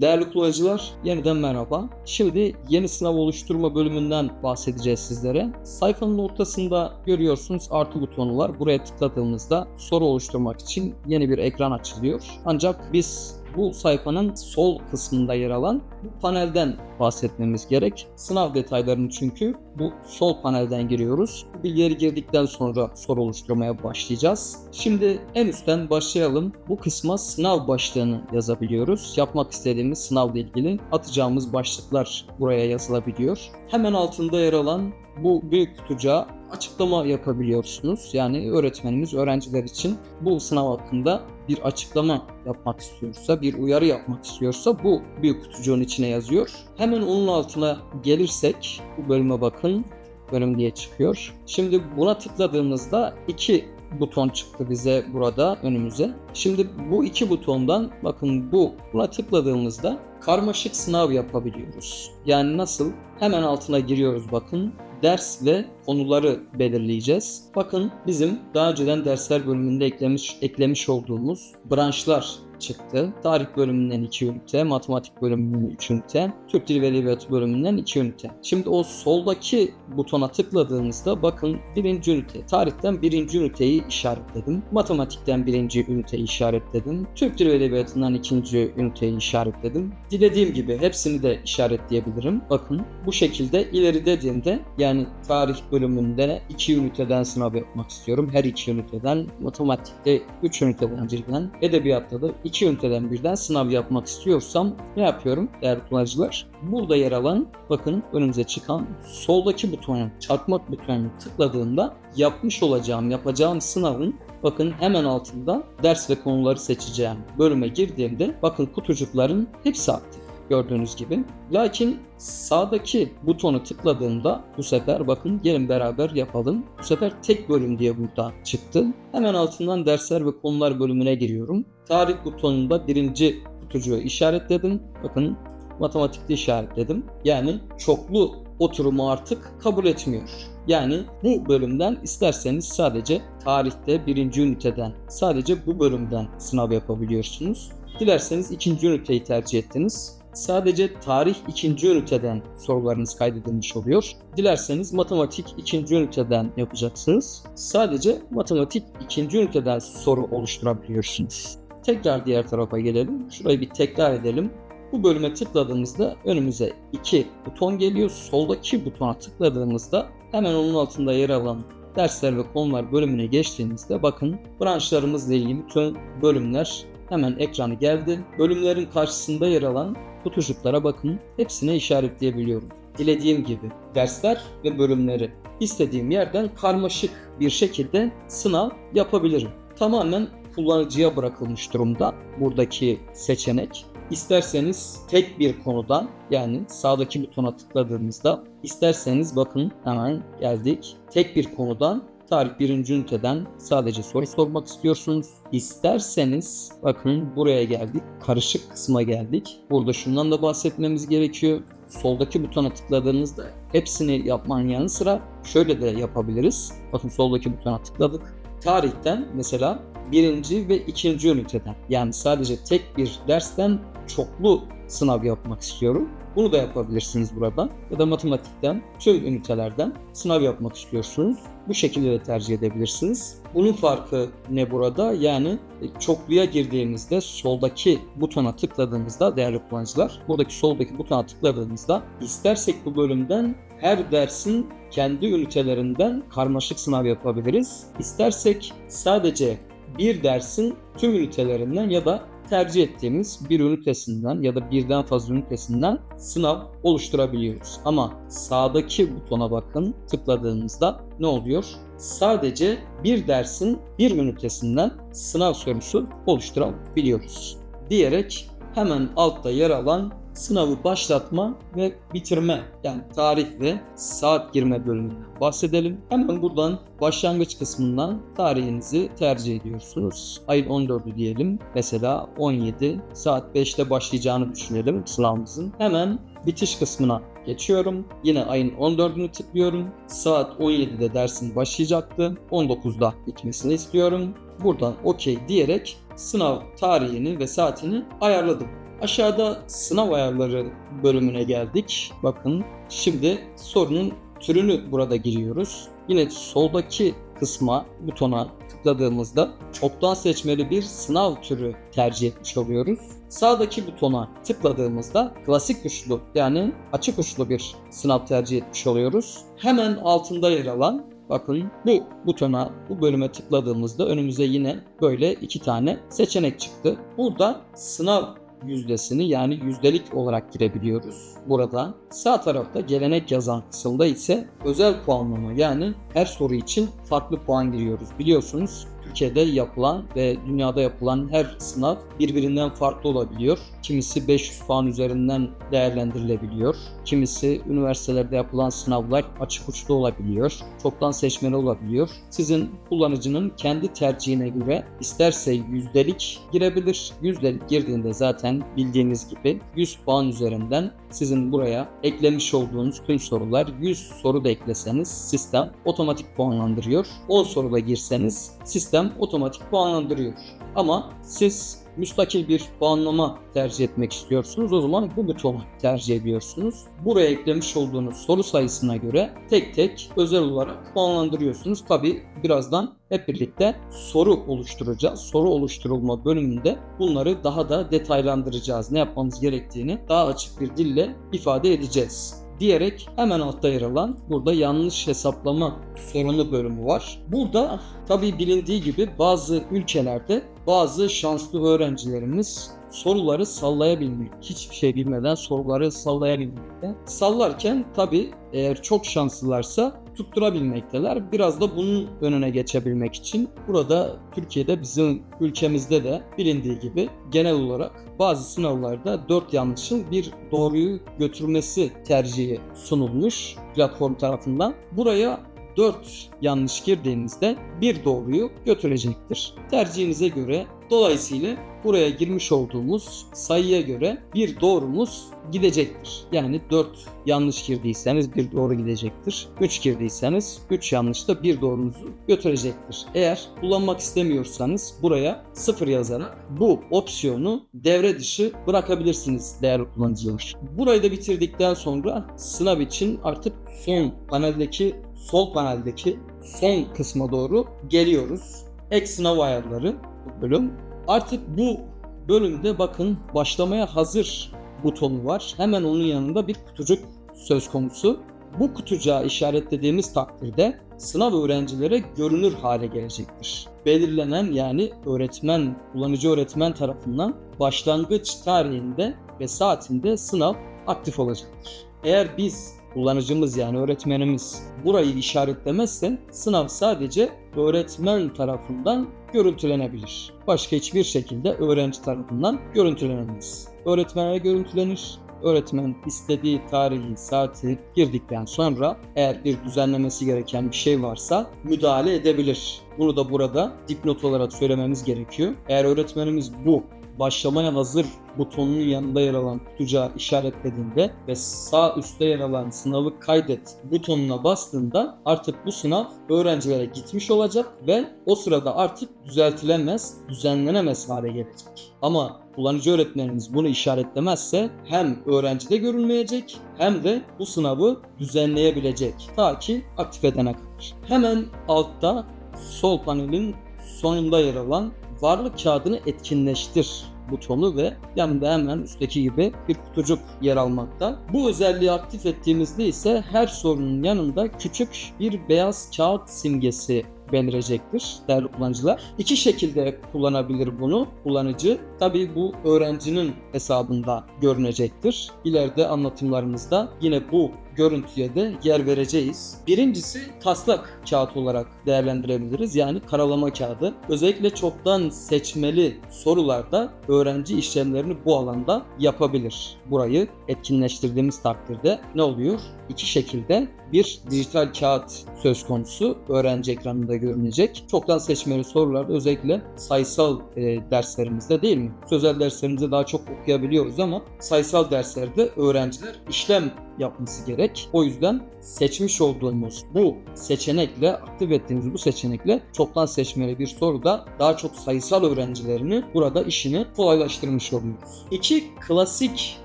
Değerli kullanıcılar, yeniden merhaba. Şimdi yeni sınav oluşturma bölümünden bahsedeceğiz sizlere. Sayfanın ortasında görüyorsunuz artı butonu var. Buraya tıkladığımızda soru oluşturmak için yeni bir ekran açılıyor. Ancak biz bu sayfanın sol kısmında yer alan bu panelden bahsetmemiz gerek. Sınav detaylarını çünkü bu sol panelden giriyoruz. Bu bilgileri girdikten sonra soru oluşturmaya başlayacağız. Şimdi en üstten başlayalım. Bu kısma sınav başlığını yazabiliyoruz. Yapmak istediğimiz sınavla ilgili atacağımız başlıklar buraya yazılabiliyor. Hemen altında yer alan bu büyük kutucuğa açıklama yapabiliyorsunuz. Yani öğretmenimiz öğrenciler için bu sınav hakkında bir açıklama yapmak istiyorsa, bir uyarı yapmak istiyorsa bu büyük kutucuğun içine yazıyor. Hemen onun altına gelirsek bu bölüme bakın. Bölüm diye çıkıyor. Şimdi buna tıkladığımızda iki buton çıktı bize burada önümüze. Şimdi bu iki butondan bakın bu buna tıkladığımızda karmaşık sınav yapabiliyoruz. Yani nasıl? Hemen altına giriyoruz bakın ders ve konuları belirleyeceğiz. Bakın bizim daha önceden dersler bölümünde eklemiş eklemiş olduğumuz branşlar çıktı. Tarih bölümünden 2 ünite, matematik bölümünden 3 ünite, Türk Dili ve Edebiyatı bölümünden 2 ünite. Şimdi o soldaki butona tıkladığımızda bakın birinci ünite, tarihten birinci üniteyi işaretledim. Matematikten birinci üniteyi işaretledim. Türk Dili ve Edebiyatı'ndan ikinci üniteyi işaretledim. Dilediğim gibi hepsini de işaretleyebilirim. Bakın bu şekilde ileri dediğimde yani tarih bölümünde 2 üniteden sınav yapmak istiyorum. Her iki üniteden, matematikte 3 üniteden birden, edebiyatta da 2 üniteden birden sınav yapmak istiyorsam ne yapıyorum değerli kullanıcılar? Burada yer alan bakın önümüze çıkan soldaki butona, çarpmak butonuna tıkladığımda yapmış olacağım, yapacağım sınavın bakın hemen altında ders ve konuları seçeceğim bölüme girdiğimde bakın kutucukların hepsi aktif gördüğünüz gibi. Lakin sağdaki butonu tıkladığımda bu sefer bakın gelin beraber yapalım. Bu sefer tek bölüm diye burada çıktı. Hemen altından dersler ve konular bölümüne giriyorum. Tarih butonunda birinci kutucuğu işaretledim. Bakın matematikte işaretledim. Yani çoklu oturumu artık kabul etmiyor. Yani bu bölümden isterseniz sadece tarihte birinci üniteden sadece bu bölümden sınav yapabiliyorsunuz. Dilerseniz ikinci üniteyi tercih ettiniz sadece tarih ikinci üniteden sorularınız kaydedilmiş oluyor. Dilerseniz matematik ikinci üniteden yapacaksınız. Sadece matematik ikinci üniteden soru oluşturabiliyorsunuz. Tekrar diğer tarafa gelelim. Şurayı bir tekrar edelim. Bu bölüme tıkladığımızda önümüze iki buton geliyor. Soldaki butona tıkladığımızda hemen onun altında yer alan dersler ve konular bölümüne geçtiğimizde bakın branşlarımızla ilgili tüm bölümler hemen ekranı geldi. Bölümlerin karşısında yer alan kutucuklara bakın. Hepsine işaretleyebiliyorum. Dilediğim gibi dersler ve bölümleri istediğim yerden karmaşık bir şekilde sınav yapabilirim. Tamamen kullanıcıya bırakılmış durumda buradaki seçenek. İsterseniz tek bir konudan yani sağdaki butona tıkladığımızda isterseniz bakın hemen geldik. Tek bir konudan tarih birinci üniteden sadece soru sormak istiyorsunuz. İsterseniz bakın buraya geldik. Karışık kısma geldik. Burada şundan da bahsetmemiz gerekiyor. Soldaki butona tıkladığınızda hepsini yapmanın yanı sıra şöyle de yapabiliriz. Bakın soldaki butona tıkladık. Tarihten mesela birinci ve ikinci üniteden yani sadece tek bir dersten çoklu sınav yapmak istiyorum. Bunu da yapabilirsiniz buradan. Ya da matematikten, tüm ünitelerden sınav yapmak istiyorsunuz. Bu şekilde de tercih edebilirsiniz. Bunun farkı ne burada? Yani e, çokluya girdiğimizde soldaki butona tıkladığımızda değerli kullanıcılar, buradaki soldaki butona tıkladığımızda istersek bu bölümden her dersin kendi ünitelerinden karmaşık sınav yapabiliriz. İstersek sadece bir dersin tüm ünitelerinden ya da tercih ettiğimiz bir ünitesinden ya da birden fazla ünitesinden sınav oluşturabiliyoruz. Ama sağdaki butona bakın tıkladığımızda ne oluyor? Sadece bir dersin bir ünitesinden sınav sorusu oluşturabiliyoruz. Diyerek hemen altta yer alan sınavı başlatma ve bitirme yani tarih ve saat girme bölümünden bahsedelim. Hemen buradan başlangıç kısmından tarihinizi tercih ediyorsunuz. Ayın 14'ü diyelim. Mesela 17 saat 5'te başlayacağını düşünelim sınavımızın. Hemen bitiş kısmına geçiyorum. Yine ayın 14'ünü tıklıyorum. Saat 17'de dersin başlayacaktı. 19'da bitmesini istiyorum. Buradan OK diyerek sınav tarihini ve saatini ayarladım. Aşağıda sınav ayarları bölümüne geldik. Bakın şimdi sorunun türünü burada giriyoruz. Yine soldaki kısma butona tıkladığımızda çoktan seçmeli bir sınav türü tercih etmiş oluyoruz. Sağdaki butona tıkladığımızda klasik uçlu yani açık uçlu bir sınav tercih etmiş oluyoruz. Hemen altında yer alan bakın bu butona bu bölüme tıkladığımızda önümüze yine böyle iki tane seçenek çıktı. Burada sınav yüzdesini yani yüzdelik olarak girebiliyoruz. Burada sağ tarafta gelenek yazan kısımda ise özel puanlama yani her soru için farklı puan giriyoruz. Biliyorsunuz Türkiye'de yapılan ve dünyada yapılan her sınav birbirinden farklı olabiliyor. Kimisi 500 puan üzerinden değerlendirilebiliyor. Kimisi üniversitelerde yapılan sınavlar açık uçlu olabiliyor. Çoktan seçmeli olabiliyor. Sizin kullanıcının kendi tercihine göre isterse yüzdelik girebilir. Yüzdelik girdiğinde zaten bildiğiniz gibi 100 puan üzerinden sizin buraya eklemiş olduğunuz tüm sorular 100 soru da ekleseniz sistem otomatik puanlandırıyor. 10 soru da girseniz sistem otomatik puanlandırıyor. Ama siz müstakil bir puanlama tercih etmek istiyorsunuz. O zaman bu butonu tercih ediyorsunuz. Buraya eklemiş olduğunuz soru sayısına göre tek tek özel olarak puanlandırıyorsunuz. Tabi birazdan hep birlikte soru oluşturacağız. Soru oluşturulma bölümünde bunları daha da detaylandıracağız. Ne yapmamız gerektiğini daha açık bir dille ifade edeceğiz diyerek hemen altta yer alan burada yanlış hesaplama sorunu bölümü var. Burada tabi bilindiği gibi bazı ülkelerde bazı şanslı öğrencilerimiz soruları sallayabilmek, hiçbir şey bilmeden soruları sallayabilmekte. Sallarken tabi eğer çok şanslılarsa tutturabilmekteler. Biraz da bunun önüne geçebilmek için burada Türkiye'de bizim ülkemizde de bilindiği gibi genel olarak bazı sınavlarda 4 yanlışın bir doğruyu götürmesi tercihi sunulmuş platform tarafından. Buraya 4 yanlış girdiğinizde bir doğruyu götürecektir. Tercihinize göre dolayısıyla buraya girmiş olduğumuz sayıya göre bir doğrumuz gidecektir. Yani 4 yanlış girdiyseniz bir doğru gidecektir. 3 girdiyseniz 3 yanlış da bir doğrunuzu götürecektir. Eğer kullanmak istemiyorsanız buraya 0 yazarak bu opsiyonu devre dışı bırakabilirsiniz değerli kullanıcılar. Burayı da bitirdikten sonra sınav için artık son paneldeki sol paneldeki son kısma doğru geliyoruz. Ek sınav ayarları bölüm. Artık bu bölümde bakın başlamaya hazır butonu var. Hemen onun yanında bir kutucuk söz konusu. Bu kutucuğa işaretlediğimiz takdirde sınav öğrencilere görünür hale gelecektir. Belirlenen yani öğretmen, kullanıcı öğretmen tarafından başlangıç tarihinde ve saatinde sınav aktif olacaktır. Eğer biz kullanıcımız yani öğretmenimiz burayı işaretlemezse sınav sadece öğretmen tarafından görüntülenebilir. Başka hiçbir şekilde öğrenci tarafından görüntülenemez. Öğretmene görüntülenir. Öğretmen istediği tarihi, saati girdikten sonra eğer bir düzenlemesi gereken bir şey varsa müdahale edebilir. Bunu da burada dipnot olarak söylememiz gerekiyor. Eğer öğretmenimiz bu başlamaya hazır butonunun yanında yer alan kutucuğa işaretlediğinde ve sağ üstte yer alan sınavı kaydet butonuna bastığında artık bu sınav öğrencilere gitmiş olacak ve o sırada artık düzeltilemez, düzenlenemez hale gelecek. Ama kullanıcı öğretmenimiz bunu işaretlemezse hem öğrencide görülmeyecek hem de bu sınavı düzenleyebilecek ta ki aktif edene kadar. Hemen altta sol panelin sonunda yer alan varlık kağıdını etkinleştir butonu ve yanında hemen üstteki gibi bir kutucuk yer almakta. Bu özelliği aktif ettiğimizde ise her sorunun yanında küçük bir beyaz kağıt simgesi belirecektir değerli kullanıcılar. İki şekilde kullanabilir bunu kullanıcı. Tabii bu öğrencinin hesabında görünecektir. İleride anlatımlarımızda yine bu görüntüye de yer vereceğiz. Birincisi taslak kağıt olarak değerlendirebiliriz. Yani karalama kağıdı. Özellikle çoktan seçmeli sorularda öğrenci işlemlerini bu alanda yapabilir. Burayı etkinleştirdiğimiz takdirde ne oluyor? İki şekilde bir dijital kağıt söz konusu öğrenci ekranında görünecek. Çoktan seçmeli sorularda özellikle sayısal e, derslerimizde değil mi? Sözel derslerimizde daha çok okuyabiliyoruz ama sayısal derslerde öğrenciler işlem yapması gerek. O yüzden seçmiş olduğumuz bu seçenekle, aktif ettiğimiz bu seçenekle çoktan seçmeli bir soruda daha çok sayısal öğrencilerini burada işini kolaylaştırmış oluyoruz. İki klasik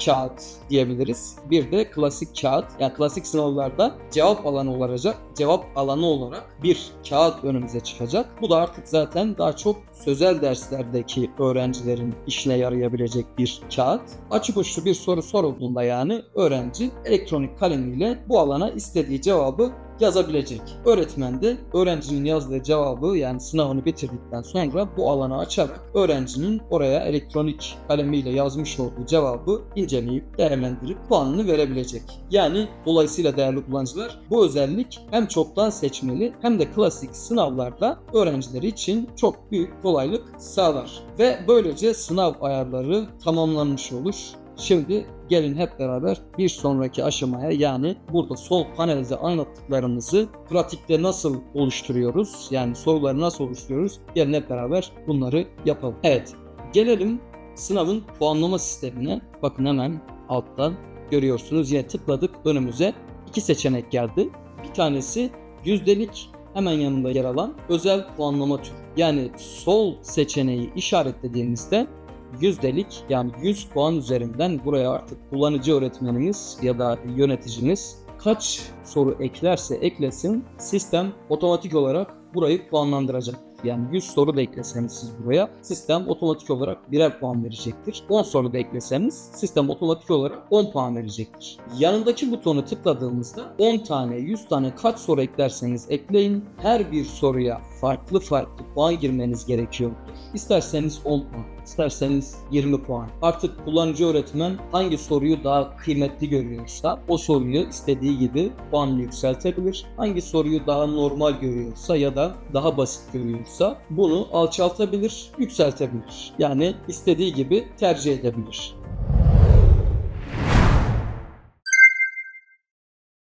kağıt diyebiliriz. Bir de klasik kağıt. Yani klasik sınavlarda cevap alanı olacak. Cevap alanı olarak bir kağıt önümüze çıkacak. Bu da artık zaten daha çok sözel derslerdeki öğrencilerin işine yarayabilecek bir kağıt. Açık uçlu bir soru sorulduğunda yani öğrenci elektronik kalemiyle bu alana istediği cevabı yazabilecek. Öğretmen de öğrencinin yazdığı cevabı yani sınavını bitirdikten sonra bu alanı açarak öğrencinin oraya elektronik kalemiyle yazmış olduğu cevabı inceleyip değerlendirip puanını verebilecek. Yani dolayısıyla değerli kullanıcılar bu özellik hem çoktan seçmeli hem de klasik sınavlarda öğrencileri için çok büyük kolaylık sağlar. Ve böylece sınav ayarları tamamlanmış olur. Şimdi gelin hep beraber bir sonraki aşamaya yani burada sol panelde anlattıklarımızı pratikte nasıl oluşturuyoruz? Yani soruları nasıl oluşturuyoruz? Gelin hep beraber bunları yapalım. Evet gelelim sınavın puanlama sistemine. Bakın hemen alttan görüyorsunuz. Yine tıkladık önümüze iki seçenek geldi. Bir tanesi yüzdelik hemen yanında yer alan özel puanlama türü. Yani sol seçeneği işaretlediğimizde yüzdelik yani 100 puan üzerinden buraya artık kullanıcı öğretmenimiz ya da yöneticimiz kaç soru eklerse eklesin sistem otomatik olarak burayı puanlandıracak. Yani 100 soru da ekleseniz siz buraya sistem otomatik olarak birer puan verecektir. 10 soru da ekleseniz sistem otomatik olarak 10 puan verecektir. Yanındaki butonu tıkladığımızda 10 tane 100 tane kaç soru eklerseniz ekleyin her bir soruya farklı farklı puan girmeniz gerekiyordur. İsterseniz 10 puan, isterseniz 20 puan. Artık kullanıcı öğretmen hangi soruyu daha kıymetli görüyorsa o soruyu istediği gibi puanını yükseltebilir. Hangi soruyu daha normal görüyorsa ya da daha basit görüyorsa bunu alçaltabilir, yükseltebilir. Yani istediği gibi tercih edebilir.